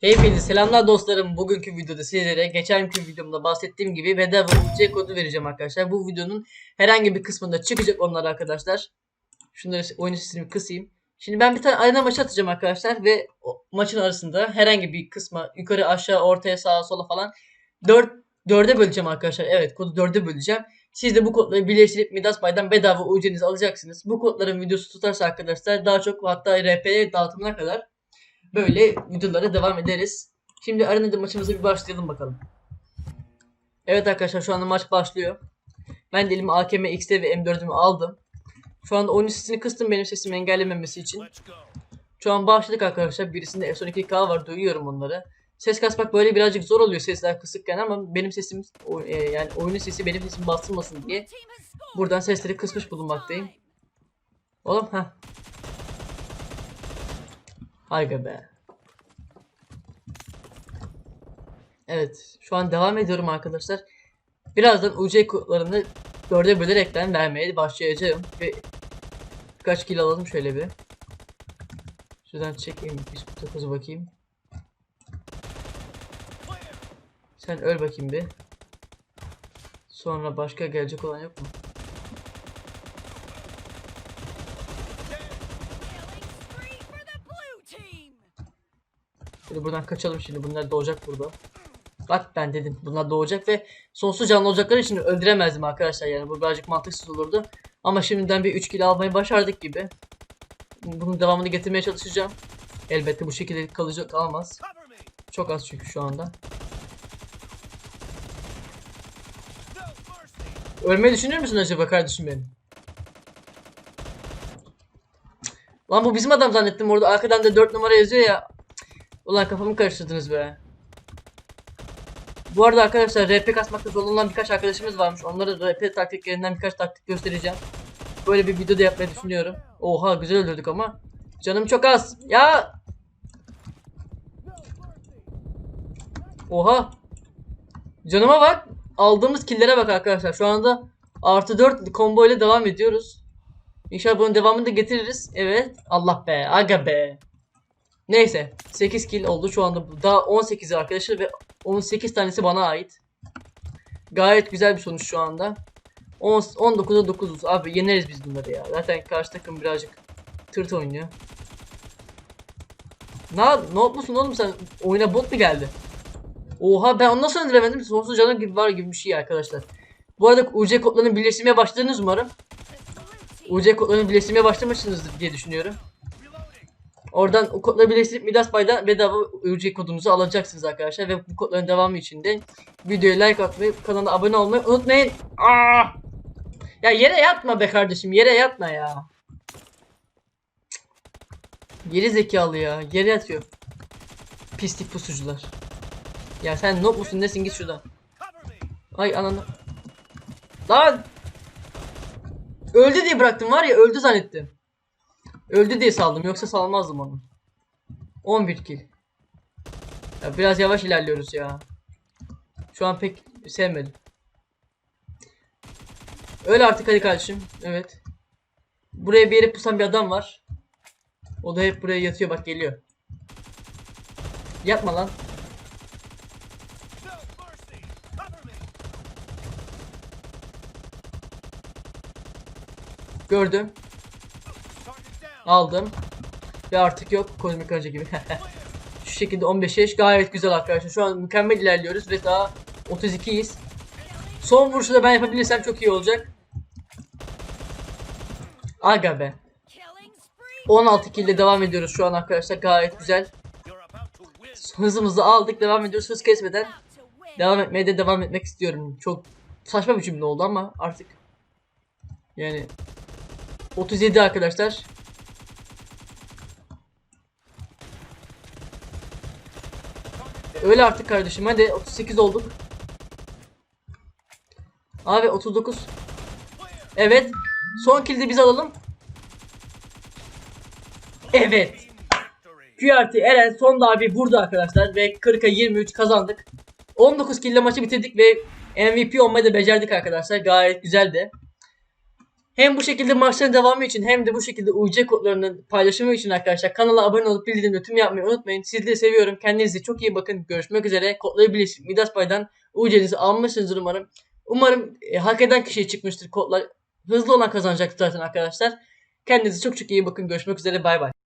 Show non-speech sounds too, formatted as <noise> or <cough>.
Hepinize selamlar dostlarım. Bugünkü videoda sizlere geçenki videomda bahsettiğim gibi bedava UC kodu vereceğim arkadaşlar. Bu videonun herhangi bir kısmında çıkacak onlar arkadaşlar. Şunları oyun sesini kısayım. Şimdi ben bir tane arena maçı atacağım arkadaşlar ve maçın arasında herhangi bir kısma yukarı aşağı ortaya sağa sola falan 4 4'e böleceğim arkadaşlar. Evet kodu 4'e böleceğim. Siz de bu kodları birleştirip Midas Bay'dan bedava UC'nizi alacaksınız. Bu kodların videosu tutarsa arkadaşlar daha çok hatta RP dağıtımına kadar böyle videolara devam ederiz. Şimdi arenada maçımıza bir başlayalım bakalım. Evet arkadaşlar şu anda maç başlıyor. Ben de elime AKM XT ve M4'ümü aldım. Şu anda oyun sesini kıstım benim sesimi engellememesi için. Şu an başladık arkadaşlar. Birisinde F12K var duyuyorum onları. Ses kasmak böyle birazcık zor oluyor sesler kısıkken ama benim sesim e, yani oyunun sesi benim sesim bastırmasın diye buradan sesleri kısmış bulunmaktayım. Oğlum ha. Hayga be. Evet, şu an devam ediyorum arkadaşlar. Birazdan UC kodlarını dörde bölerekten vermeye başlayacağım ve birkaç kill alalım şöyle bir. Şuradan çekeyim bir takozu bakayım. Sen öl bakayım bir. Sonra başka gelecek olan yok mu? Şimdi buradan kaçalım şimdi. Bunlar doğacak burada. Bak ben dedim. Bunlar doğacak ve sonsuz canlı olacakları için öldüremezdim arkadaşlar. Yani bu birazcık mantıksız olurdu. Ama şimdiden bir 3 kill almayı başardık gibi. Bunun devamını getirmeye çalışacağım. Elbette bu şekilde kalacak kalmaz. Çok az çünkü şu anda. Ölmeyi düşünür müsün acaba kardeşim benim? Lan bu bizim adam zannettim orada. Arkadan da 4 numara yazıyor ya. Ulan kafamı karıştırdınız be. Bu arada arkadaşlar RP kasmakta zorlanan birkaç arkadaşımız varmış. Onlara RP taktiklerinden birkaç taktik göstereceğim. Böyle bir video da yapmayı düşünüyorum. Oha güzel öldürdük ama. Canım çok az. Ya. Oha. Canıma bak. Aldığımız killere bak arkadaşlar. Şu anda artı 4 combo ile devam ediyoruz. İnşallah bunun devamını da getiririz. Evet. Allah be. Aga be. Neyse. 8 kill oldu şu anda. Daha 18 arkadaşlar ve 18 tanesi bana ait. Gayet güzel bir sonuç şu anda. 10 19'a 9'uz. Abi yeneriz biz bunları ya. Zaten karşı takım birazcık tırt oynuyor. Ne, ne yapmışsın oğlum sen? Oyuna bot mu geldi? Oha ben onu nasıl öldüremedim? Sonsuz canım gibi var gibi bir şey arkadaşlar. Bu arada UC kodlarını birleştirmeye başladınız umarım. UC kodlarını birleştirmeye başlamışsınızdır diye düşünüyorum. Oradan o kodları birleştirip Midas Bay'dan bedava UC kodunuzu alacaksınız arkadaşlar. Ve bu kodların devamı için de videoya like atmayı, kanala abone olmayı unutmayın. Aa! Ya yere yatma be kardeşim, yere yatma ya. Geri zekalı ya, yere yatıyor. Pislik pusucular. Ya sen noob musun nesin git şuradan. Ay ananı. Lan! Öldü diye bıraktım var ya öldü zannettim. Öldü diye saldım yoksa salmazdım onu. 11 kill. Ya biraz yavaş ilerliyoruz ya. Şu an pek sevmedim. Öyle artık hadi kardeşim. Evet. Buraya bir yere pusan bir adam var. O da hep buraya yatıyor bak geliyor. Yapma lan. Gördüm. Aldım. Ve artık yok kozmik önce gibi. <laughs> Şu şekilde 15 yaş gayet güzel arkadaşlar. Şu an mükemmel ilerliyoruz ve daha 32'yiz. Son vuruşu da ben yapabilirsem çok iyi olacak. Aga be. killing spree 16 kill ile devam ediyoruz şu an arkadaşlar. Gayet güzel. Win! Hızımızı aldık. Devam ediyoruz. Hız kesmeden devam etmeye de devam etmek istiyorum. Çok saçma bir cümle oldu ama artık yani 37 arkadaşlar. Öyle artık kardeşim hadi 38 olduk. Abi 39. Evet. Son kill'i biz alalım. Evet. QRT Eren son darbe burada arkadaşlar ve 40'a 23 kazandık. 19 kill ile maçı bitirdik ve MVP olmayı da becerdik arkadaşlar. Gayet güzeldi. Hem bu şekilde maçların devamı için hem de bu şekilde UC kodlarının paylaşımı için arkadaşlar kanala abone olup bildirimleri tüm yapmayı unutmayın. Sizleri seviyorum. Kendinize çok iyi bakın. Görüşmek üzere. Kodları birleşik Midas Pay'dan UC'nizi almışsınızdır umarım. Umarım e, hak eden kişiye çıkmıştır kodlar. Hızlı olan kazanacaktır zaten arkadaşlar. Kendinize çok çok iyi bakın. Görüşmek üzere. Bay bay.